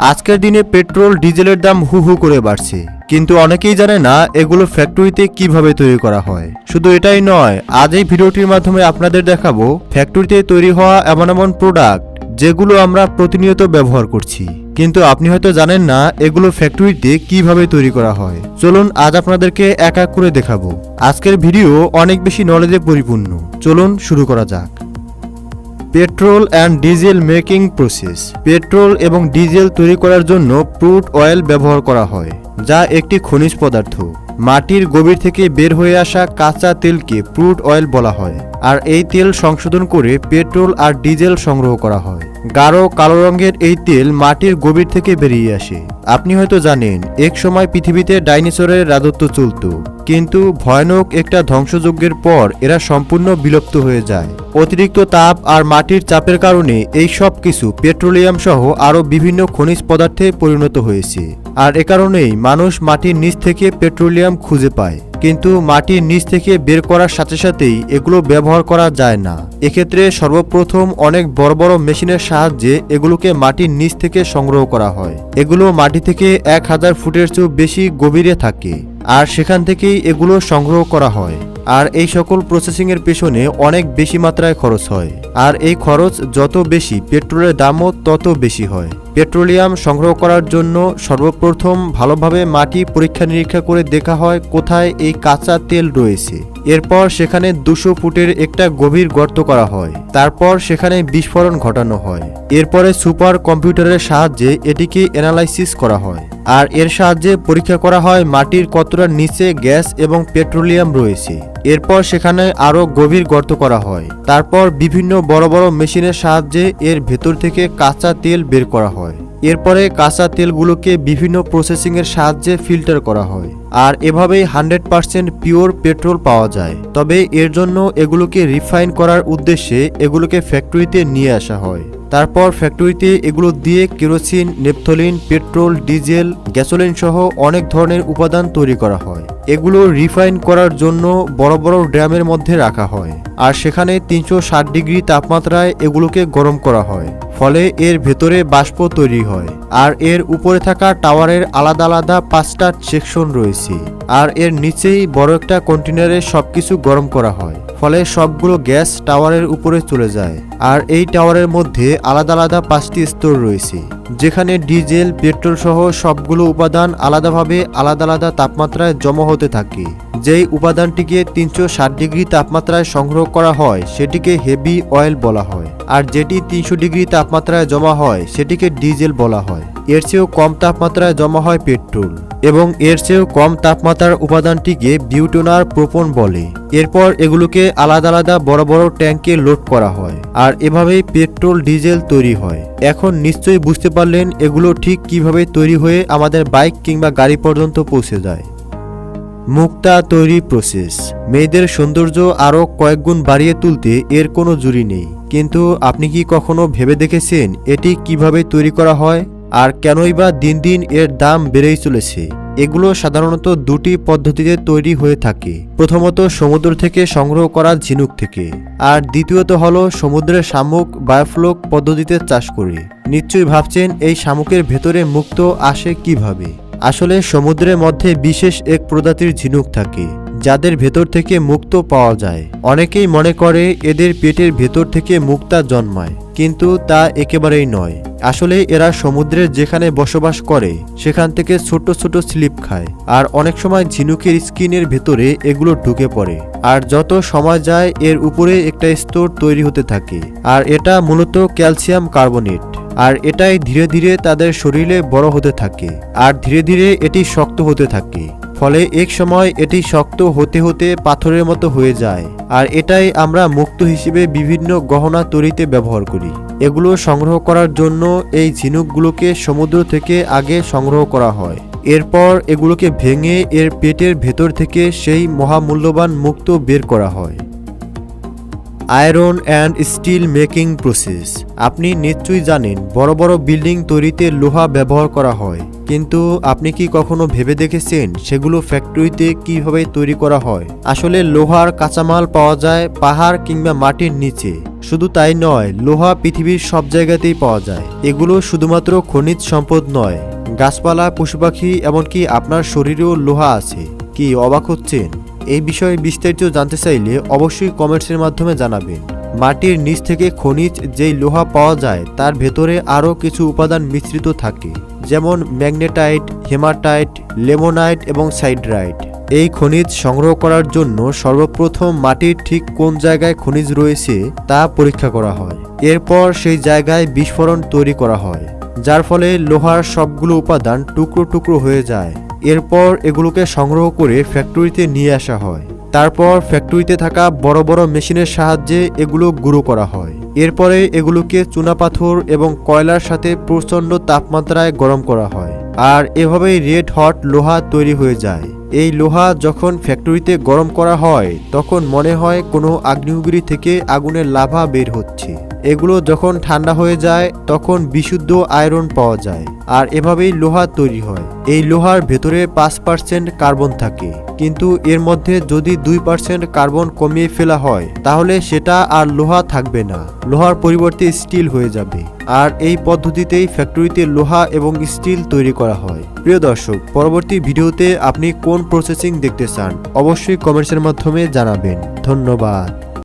আজকের দিনে পেট্রোল, ডিজেলের দাম হু হু করে বাড়ছে। কিন্তু অনেকেই জানে না এগুলো ফ্যাক্টরিতে কীভাবে তৈরি করা হয়। শুধু এটাই নয়, আজ এই ভিডিওটির মাধ্যমে আপনাদের দেখাবো ফ্যাক্টরিতে তৈরি হওয়া এমন এমন প্রোডাক্ট যেগুলো আমরা প্রতিনিয়ত ব্যবহার করছি। কিন্তু আপনি হয়তো জানেন না এগুলো ফ্যাক্টরিতে কীভাবে তৈরি করা হয়। চলুন আজ আপনাদেরকে এক এক করে দেখাবো। আজকের ভিডিও অনেক বেশি নলেজে পরিপূর্ণ। চলুন শুরু করা যাক। Petrol and diesel making process. Petrol এবং ডিজেল তৈরি করার জন্য ক্রুড অয়েল ব্যবহার করা হয়, যা একটি খনিজ পদার্থ। মাটির গভীর থেকে বের হয়ে আসা কাঁচা তেলকে ক্রুড অয়েল বলা হয়। আর এই তেল সংশোধন করে পেট্রোল আর ডিজেল সংগ্রহ করা হয়। গাঢ় কালো রঙের এই তেল মাটির গভীর থেকে বেরিয়ে আসে। আপনি হয়তো জানেন, এক সময় পৃথিবীতে ডাইনোসরের রাজত্ব চলত, কিন্তু ভয়ানক একটা ধ্বংসযজ্ঞের পর এরা সম্পূর্ণ বিলুপ্ত হয়ে যায়। অতিরিক্ত তাপ আর মাটির চাপের কারণে এই সব কিছু পেট্রোলিয়াম সহ আরও বিভিন্ন খনিজ পদার্থে পরিণত হয়েছে। আর এ কারণেই মানুষ মাটির নিচ থেকে পেট্রোলিয়াম খুঁজে পায়। কিন্তু মাটির নিচ থেকে বের করার সাথে সাথেই এগুলো ব্যবহার করা যায় না। এক্ষেত্রে সর্বপ্রথম অনেক বড় বড় মেশিনের সাহায্যে এগুলোকে মাটির নিচ থেকে সংগ্রহ করা হয়। এগুলো মাটি থেকে এক হাজার ফুটের চেয়েও বেশি গভীরে থাকে, আর সেখান থেকেই এগুলো সংগ্রহ করা হয়। আর এই সকল প্রসেসিংয়ের পেছনে অনেক বেশি মাত্রায় খরচ হয়। আর এই খরচ যত বেশি পেট্রোলের দামও তত বেশি হয়। পেট্রোলিয়াম সংগ্রহ করার জন্য সর্বপ্রথম ভালোভাবে মাটি পরীক্ষা নিরীক্ষা করে দেখা হয় কোথায় এই কাঁচা তেল রয়েছে। এরপর সেখানে দুশো ফুটের একটা গভীর গর্ত করা হয়। তারপর সেখানে বিস্ফোরণ ঘটানো হয়। এরপরে সুপার কম্পিউটারের সাহায্যে এটিকে অ্যানালাইসিস করা হয়। আর এর সাহায্যে পরীক্ষা করা হয় মাটির কতটা নিচে গ্যাস এবং পেট্রোলিয়াম রয়েছে। এরপর সেখানে আরও গভীর গর্ত করা হয়। তারপর বিভিন্ন বড় বড় মেশিনের সাহায্যে এর ভেতর থেকে কাঁচা তেল বের করা হয়। এরপরে কাঁচা তেলগুলোকে বিভিন্ন প্রসেসিংয়ের সাহায্যে ফিল্টার করা হয়। আর এভাবেই হান্ড্রেড পার্সেন্ট পিওর পেট্রোল পাওয়া যায়। তবে এর জন্য এগুলোকে রিফাইন করার উদ্দেশ্যে এগুলোকে ফ্যাক্টরিতে নিয়ে আসা হয়। তারপর ফ্যাক্টরিতে এগুলো দিয়ে kerosene, naphthalene, petrol, diesel, gasoline সহ অনেক ধরনের উপাদান তৈরি করা হয়। এগুলো রিফাইন করার জন্য বড় বড় ড্রামের মধ্যে রাখা হয়। আর সেখানে তিনশো ষাট ডিগ্রি তাপমাত্রায় এগুলোকে গরম করা হয়। ফলে এর ভেতরে বাষ্প তৈরি হয়, আর এর উপরে থাকা টাওয়ারের আলাদা আলাদা পাঁচটা সেকশন রয়েছে, আর এর নিচেই বড় একটা কন্টেনারে সবকিছু গরম করা হয়, ফলে সবগুলো গ্যাস টাওয়ারের উপরে চলে যায়, আর এই টাওয়ারের মধ্যে আলাদা আলাদা পাঁচটি স্তর রয়েছে, যেখানে ডিজেল, পেট্রোল সহ সবগুলো উপাদান আলাদাভাবে আলাদা আলাদা তাপমাত্রায় জমা হতে থাকে। যেই উপাদানটিকে তিনশো ষাট ডিগ্রি তাপমাত্রায় সংগ্রহ করা হয়, সেটিকে হেভি অয়েল বলা হয়। আর যেটি তিনশো ডিগ্রি তাপমাত্রায় জমা হয়, সেটিকে ডিজেল বলা হয়। এর চেয়েও কম তাপমাত্রায় জমা হয় পেট্রোল। এবং এর চেয়েও কম তাপমাত্রার উপাদানটিকে বিউটোনার প্রোপন বলে। এরপর এগুলোকে আলাদা আলাদা বড় বড় ট্যাঙ্কে লোড করা হয়, আর এভাবেই পেট্রোল ডিজেল তৈরি হয়। এখন নিশ্চয়ই বুঝতে পারলেন এগুলো ঠিক কীভাবে তৈরি হয়ে আমাদের বাইক কিংবা গাড়ি পর্যন্ত পৌঁছে যায়। মুক্তা তৈরি প্রসেস মেয়েদের সৌন্দর্য আরও কয়েকগুণ বাড়িয়ে তুলতে এর কোনো জুড়ি নেই। কিন্তু আপনি কি কখনো ভেবে দেখেছেন এটি কীভাবে তৈরি করা হয়? আর কেনই বা দিন দিন এর দাম বেড়েই চলেছে? এগুলো সাধারণত দুটি পদ্ধতিতে তৈরি হয়ে থাকে। প্রথমত সমুদ্র থেকে সংগ্রহ করা ঝিনুক থেকে। আর দ্বিতীয়ত হল সমুদ্রের শামুক, বায়োফ্লোক পদ্ধতিতে চাষ করে। নিশ্চয়ই ভাবছেন এই শামুকের ভেতরে মুক্ত আসে কীভাবে? আসলে সমুদ্রের মধ্যে বিশেষ এক প্রজাতির ঝিনুক থাকে, যাদের ভেতর থেকে মুক্ত পাওয়া যায়। অনেকেই মনে করে এদের পেটের ভেতর থেকে মুক্তা জন্মায়, কিন্তু তা একেবারেই নয়। আসলে এরা সমুদ্রের যেখানে বসবাস করে, সেখান থেকে ছোট ছোট স্লিপ খায়, আর অনেক সময় ঝিনুকের স্কিনের ভেতরে এগুলো ঢুকে পড়ে। আর যত সময় যায়, এর উপরে একটা স্তর তৈরি হতে থাকে, আর এটা মূলত ক্যালসিয়াম কার্বনেট। আর এটাই ধীরে ধীরে তাদের শরীরে বড় হতে থাকে, আর ধীরে ধীরে এটি শক্ত হতে থাকে, ফলে এক সময় এটি শক্ত হতে হতে পাথরের মতো হয়ে যায়, আর এটাই আমরা মুক্ত হিসেবে বিভিন্ন গহনা তৈরিতে ব্যবহার করি। এগুলো সংগ্রহ করার জন্য এই ঝিনুকগুলোকে সমুদ্র থেকে আগে সংগ্রহ করা হয়। এরপর এগুলোকে ভেঙে এর পেটের ভেতর থেকে সেই মহামূল্যবান মুক্ত বের করা হয়। Iron and steel making process. আপনি নিশ্চয়ই জানেন, বড় বড় বিল্ডিং তৈরিতে লোহা ব্যবহার করা হয়। কিন্তু আপনি কি কখনো ভেবে দেখেছেন সেগুলো ফ্যাক্টরিতে কীভাবে তৈরি করা হয়? আসলে লোহার কাঁচামাল পাওয়া যায় পাহাড় কিংবা মাটির নিচে। শুধু তাই নয়, লোহা পৃথিবীর সব জায়গাতেই পাওয়া যায়। এগুলো শুধুমাত্র খনিজ সম্পদ নয়। গাছপালা, পশু পাখি, এমনকি আপনার শরীরেও লোহা আছে। কি অবাক হচ্ছেন? এই বিষয়ে বিস্তারিত জানতে চাইলে অবশ্যই কমেন্টসের মাধ্যমে জানাবেন। মাটির নিচ থেকে খনিজ যেই লোহা পাওয়া যায়, তার ভেতরে আরও কিছু উপাদান মিশ্রিত থাকে, যেমন ম্যাগনেটাইট, হেমাটাইট, লেমোনাইট এবং সাইড্রাইট। এই খনিজ সংগ্রহ করার জন্য সর্বপ্রথম মাটির ঠিক কোন জায়গায় খনিজ রয়েছে তা পরীক্ষা করা হয়। এরপর সেই জায়গায় বিস্ফোরণ তৈরি করা হয়, যার ফলে লোহার সবগুলো উপাদান টুকরো টুকরো হয়ে যায়। এরপর এগুলোকে সংগ্রহ করে ফ্যাক্টরিতে নিয়ে আসা হয়। তারপর ফ্যাক্টরিতে থাকা বড় বড় মেশিনের সাহায্যে এগুলো গুঁড়ো করা হয়। এরপরে এগুলোকে চুনাপাথর এবং কয়লার সাথে প্রচণ্ড তাপমাত্রায় গরম করা হয়। আর এভাবেই রেড হট লোহা তৈরি হয়ে যায়। এই লোহা যখন ফ্যাক্টরিতে গরম করা হয়, তখন মনে হয় কোনো আগ্নেয়গিরি থেকে আগুনের লাভা বের হচ্ছে। এগুলো যখন ঠান্ডা হয়ে যায়, তখন বিশুদ্ধ আয়রন পাওয়া যায়, আর এভাবেই লোহা তৈরি হয়। এই লোহার ভেতরে পাঁচ পার্সেন্ট কার্বন থাকে, কিন্তু এর মধ্যে যদি দুই পার্সেন্ট কার্বন কমিয়ে ফেলা হয়, তাহলে সেটা আর লোহা থাকবে না। লোহার পরিবর্তে স্টিল হয়ে যাবে, আর এই পদ্ধতিতেই ফ্যাক্টরিতে লোহা এবং স্টিল তৈরি করা হয়। প্রিয় দর্শক, পরবর্তী ভিডিওতে আপনি কোন প্রসেসিং দেখতে চান, অবশ্যই কমেন্টসের মাধ্যমে জানাবেন। ধন্যবাদ।